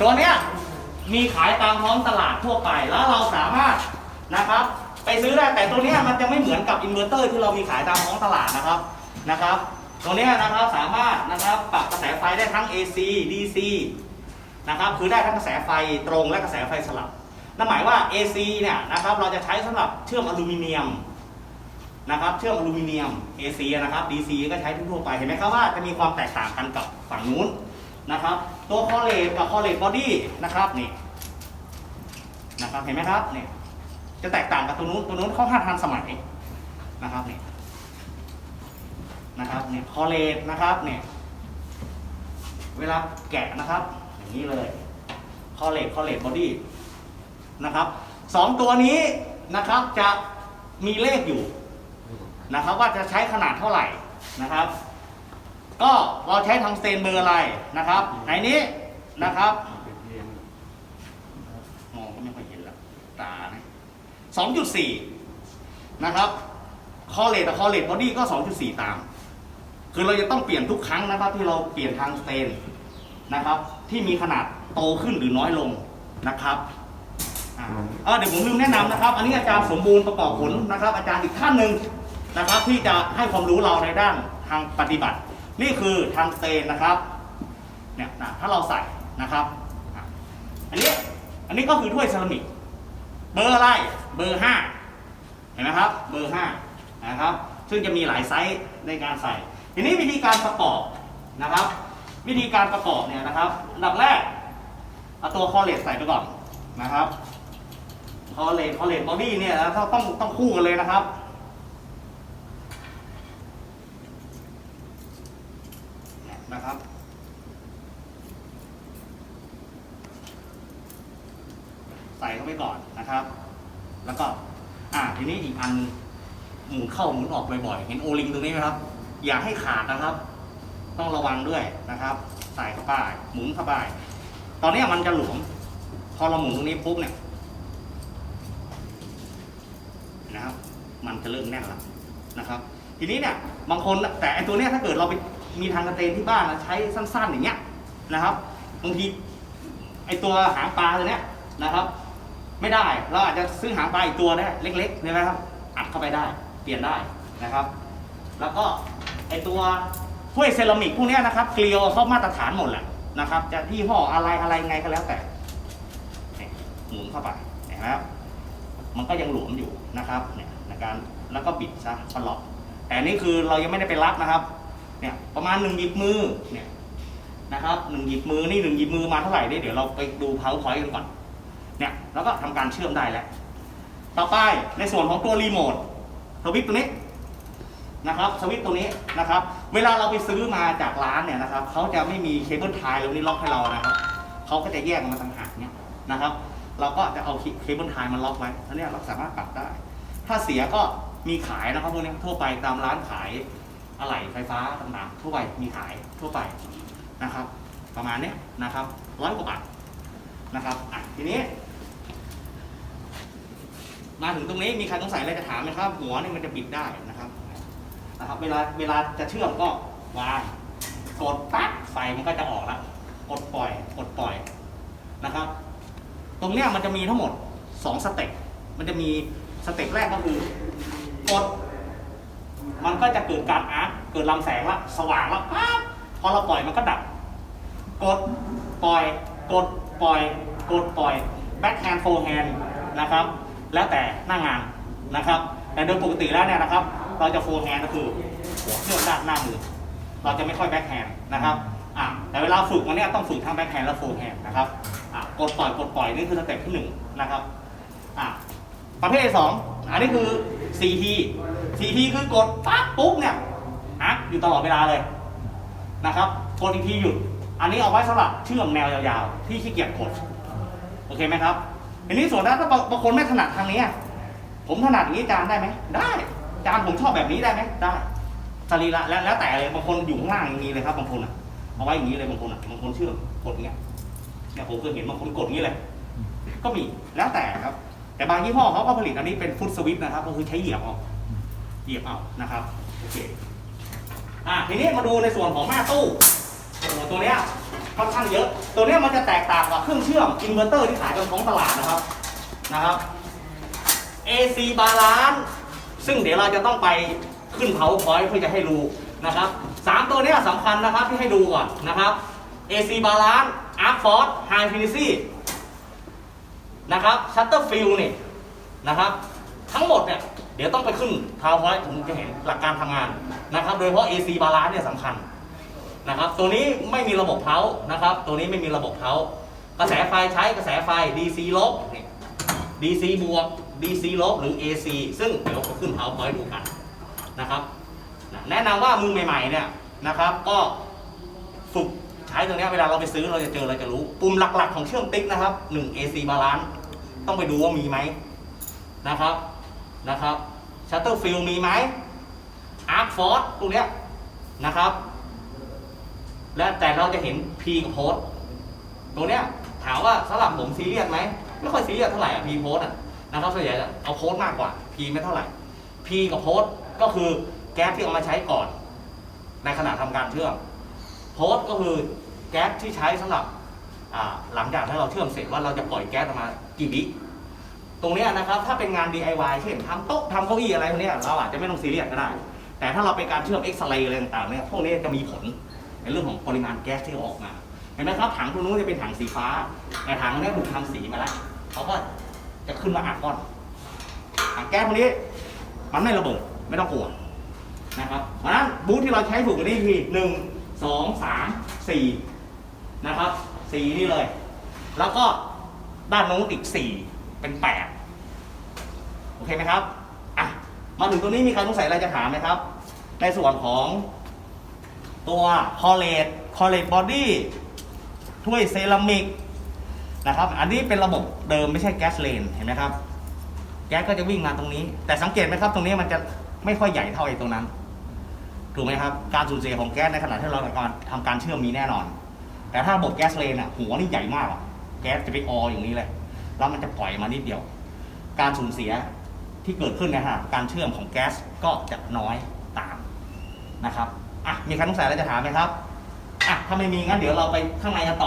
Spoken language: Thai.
ตัวเนี้ยมีขายตามท้องตลาดทั่วไปแล้วเราสามารถนะครับ ไปซื้อได้แต่ตัวเนี้ยมันจะไม่เหมือนกับอินเวอร์เตอร์ที่เรามีขายตามท้องตลาดนะครับนะครับตัวเนี้ยนะครับสามารถนะครับปรับกระแสไฟได้ทั้ง AC DC นะครับคือได้ทั้งกระแสไฟตรงและกระแสไฟสลับนั่นหมายว่า AC เนี่ยนะครับเราจะใช้สำหรับเชื่อมอลูมิเนียมนะครับเชื่อมอลูมิเนียม AC นะครับ DC ก็ใช้ทั่วไปเห็นไหมครับว่าจะมีความแตกต่างกันกับฝั่งนู้น นะครับ ตัวคอเลตกับคอเลตบอดี้นะครับนี่นะครับเห็นไหมครับนี่จะแตกต่างกับตัวนู้นตัวนู้นเขาห้าทันสมัยนะครับนี่นะครับเนี่ยคอเลตนะครับเนี่ยเวลาแกะนะครับ อย่างนี้เลยคอเลตคอเลตบอดี้นะครับสองตัวนี้นะครับจะมีเลขอยู่นะครับ ว่าจะใช้ขนาดเท่าไหร่นะครับ ก็เราใช้ทางสเตนเบอร์อะไรนะครับในนี้นะครับมองก็ไม่ค่อยเห็นแล้วตานะสองจุดสี่นะครับคอเลตกับคอเลตบอดี้ก็สองจุดสี่ตาม คือเราจะต้องเปลี่ยนทุกครั้งนะครับ ที่เราเปลี่ยนทางสเตนนะครับ ที่มีขนาดโตขึ้นหรือน้อยลงนะครับอ่าเออเดี๋ยวผมลืมแนะนำนะครับ อันนี้อาจารย์สมบูรณ์ประกอบผลนะครับ อาจารย์อีกท่านหนึ่งนะครับ ที่จะให้ความรู้เราในด้านทางปฏิบัติ นี่คือทางสเตนนะครับเนี่ยนะถ้าเราใส่นะครับอันนี้อันนี้ก็คือถ้วยเซรามิกเบอร์อะไรเบอร์ห้าเห็นไหมครับเบอร์ห้านะครับ ซึ่งจะมีหลายไซส์ในการใส่ ทีนี้วิธีการประกอบนะครับ วิธีการประกอบเนี่ยนะครับอันดับแรกเอาตัวคอเลตใส่ไปก่อนนะครับคอเลตคอเลตบอดี้เนี่ยนะต้องต้องคู่กันเลยนะครับ เนะครับใส่เข้าไปก่อนนะครับ แล้วก็ อ่าทีนี้อีกอันหมุนเข้าหมุนออกบ่อยๆ เห็นโอลิงตรงนี้ไหมครับ อย่าให้ขาดนะครับ ต้องระวังด้วยนะครับ ใส่เข้าไปหมุนเข้าไปตอนนี้มันจะหลวม พอเราหมุนตรงนี้ปุ๊บเนี่ยนะครับ มันจะเริ่มแน่นแล้วนะครับ ทีนี้เนี่ยบางคนแต่ไอตัวเนี้ยถ้าเกิดเราไป มีทางกระเตนที่บ้านนะใช้สั้นๆอย่างเงี้ยนะครับบางทีไอตัวหางปลาตัวเนี้ยนะครับ ไม่ได้เราอาจจะซื้อหางปลาอีกตัวได้เล็กๆใช่ไหมครับอัดเข้าไปได้เปลี่ยนได้นะครับ แล้วก็ไอตัวถ้วยเซรามิกพวกเนี้ยนะครับเกลียวเขามาตรฐานหมดแหละนะครับ จะที่ห่ออะไรอะไรไงก็แล้วแต่หมุนเข้าไปนไหมครับ มันก็ยังหลวมอยู่นะครับเนี่ยในการแล้วก็ปิดซะสล็อกแต่นี่คือเรายังไม่ได้ไปรับนะครับ เนี่ยประมาณหนึ่งหยิบมือเนี่ยนะครับหนึ่งหยิบมือนี่หนึ่งหยิบมือมาเท่าไหร่เนี่ยเดี๋ยวเราไปดู powerpoint กันก่อนเนี่ยแล้วก็ทำการเชื่อมได้แล้ว ต่อไปในส่วนของตัวรีโมทสวิตตัวนี้นะครับสวิตตัวนี้นะครับ เวลาเราไปซื้อมาจากร้านเนี่ยนะครับเขาจะไม่มีเคเบิลไทยแล้วนี่ล็อกให้เรานะครับเขาก็จะแยกมาต่างหากเนี่ยนะครับ เราก็จะเอาเคเบิลไทยมาล็อกไว้แล้วเนี่ยเราสามารถปรับได้ ถ้าเสียก็มีขายนะครับพวกนี้ทั่วไปตามร้านขาย อะไหล่ไฟฟ้าต่างๆทั่วไปมีขายทั่วไปนะครับ ประมาณนี้นะครับร้อยกว่าบาทนะครับอะทีนี้ มาถึงตรงนี้มีใครสงสัยอะไรจะถามไหมครับ หัวนี่มันจะบิดได้นะครับนะครับ เวลาเวลาจะเชื่อมก็วางกดปั๊บไฟมันก็จะออกแล้วกดปล่อยกดปล่อยนะครับ ตรงเนี้ยมันจะมีทั้งหมดสองสเต็ปมันจะมีสเต็ปแรกก็คือกด มันก็จะเกิดการอาร์คเกิดลำแสงละสว่างละปั๊บพอเราปล่อยมันก็ดับ กดปล่อย กดปล่อย กดปล่อย back hand forward hand นะครับ แล้วแต่หน้างานนะครับ แต่โดยปกติแล้วเนี่ยนะครับ เราจะ forward hand ก็คือหัวเครื่องด้านหน้ามือ เราจะไม่ค่อย back hand นะครับอะแต่เวลาฝึกมันเนี่ยต้องฝึกทั้ง back hand และ forward hand นะครับอะกดปล่อยกดปล่อยนี่คือสเต็ปที่หนึ่งนะครับอะประเภทสอง อันนี้คือ CT CT คือกดปั๊บปุ๊บเนี่ยอักอยู่ตลอดเวลาเลยนะครับกดอีกทีหยุด อันนี้เอาไว้สำหรับเชื่อมแนวยาวๆ ที่ขี้เกียจกด โอเคไหมครับทีนี้ส่วนถ้าบางบางคนไม่ถนัดทางนี้ ผมถนัดอย่างนี้จานได้ไหม ได้จานผมชอบแบบนี้ได้ไหมได้สรีระแล้วแล้วแต่เลยบางคนอยู่ข้างล่างอย่างนี้เลยครับบางคนอะเอาไว้อย่างนี้เลยบางคนอะบางคนเชื่อมกดอย่างเงี้ยเนี่ยผมเคยเห็นบางคนกดอย่างนี้เลย ก็มีแล้วแต่ครับ แต่บางยี่ห้อเขาก็ผลิตอันนี้เป็นฟุตสวิตนะครับ ก็คือใช้เหยียบเอาเหยียบเอานะครับโอเคอะทีนี้มาดูในส่วนของหน้าตู้โอ้โหตัวเนี้ยค่อนข้างเยอะ ตัวเนี้ยมันจะแตกต่างกับเครื่องเชื่อมอินเวอร์เตอร์ที่ขายกันท้องตลาดนะครับนะครับ AC balance ซึ่งเดี๋ยวเราจะต้องไปขึ้น powerpoint เพื่อจะให้ดูนะครับสามตัวเนี้ยสำคัญนะครับที่ให้ดูก่อนนะครับ AC balance arc force high fidelity นะครับ shutter field นี่นะครับ ทั้งหมดเนี่ยเดี๋ยวต้องไปขึ้น powerpoint ถึงจะเห็นหลักการทำงานนะครับ โดยเฉพาะ AC balance เนี่ยสำคัญนะครับ ตัวนี้ไม่มีระบบเพานะครับ ตัวนี้ไม่มีระบบเพากระแสไฟใช้กระแสไฟ DC ลบนี่ DC บวก DC ลบหรือ AC ซึ่งเดี๋ยวเราขึ้น PowerPoint ดูกันนะครับ แนะนำว่ามือใหม่ๆเนี่ยนะครับ ก็ฝึก ใช้ตรงนี้เวลาเราไปซื้อเราจะเจอเราจะรู้ ปุ่มหลักๆของเครื่องติ๊กนะครับ 1 AC balance ต้องไปดูว่ามีไหมนะครับนะครับ shutter field มีไหม arc force ตรงเนี้ยนะครับ และแต่เราจะเห็น P กับ post ตัวเนี้ยถามว่าสำหรับผมซีเรียสไหมไม่ค่อยซีเรียสเท่าไหร่อะ P post อะนะครับส่วนใหญ่จะเอาโพสมากกว่า P ไม่เท่าไหร่ P กับโพสก็คือแก๊สที่เอามาใช้ก่อน ในขณะทำการเชื่อมโพสก็คือ แก๊สที่ใช้สำหรับหลังจากที่เราเชื่อมเสร็จว่าเราจะปล่อยแก๊สออกมากี่วิตรงนี้นะครับถ้าเป็นงาน DIY เช่นทำโต๊ะทำเก้าอี้อะไรพวกนี้เราอาจจะไม่ต้องซีเรียสก็ได้ แต่ถ้าเราเป็นการเชื่อมเอ็กซเรย์อะไรต่างๆเนี่ยพวกนี้จะมีผลในเรื่องของปริมาณแก๊สที่ออกมาเห็นไหมครับถังตรงนู้นจะเป็นถังสีฟ้าแต่ถังนี้ถูกทำสีมาแล้วเขาก็จะขึ้นมาอัดก้อนถังแก๊สพวกนี้มันไม่ระเบิดไม่ต้องกลัวนะครับเพราะฉะนั้นบูธที่เราใช้ถูกกันนี่คือหนึ่งสองสามสี่ นะครับสีนี่เลย แล้วก็ด้านโน้นอีกสี่เป็นแปดโอเคไหมครับอะมาถึงตัวนี้มีใครสงสัยอะไรจะถามไหมครับ ในส่วนของตัวคอเลตคอเลตบอดี้ถ้วยเซรามิกนะครับ อันนี้เป็นระบบเดิมไม่ใช่แก๊สเลนเห็นไหมครับ แก๊สก็จะวิ่งมาตรงนี้ แต่สังเกตไหมครับ ตรงนี้มันจะไม่ค่อยใหญ่เท่าไอ้ตรงนั้น ถูกไหมครับ การสูญเสียของแก๊สในขณะที่เราทำการเชื่อมมีแน่นอน แต่ถ้าระบบแก๊สเลนอะหัวนี่ใหญ่มากอะแก๊สจะไปอออย่างนี้เลย แล้วมันจะปล่อยมานิดเดียว การสูญเสียที่เกิดขึ้นนะฮะการเชื่อมของแก๊สก็จะน้อยตามนะครับอะมีใครสงสัยอะไรจะถามไหมครับอะถ้าไม่มีงั้นเดี๋ยวเราไปข้างในกันต่อ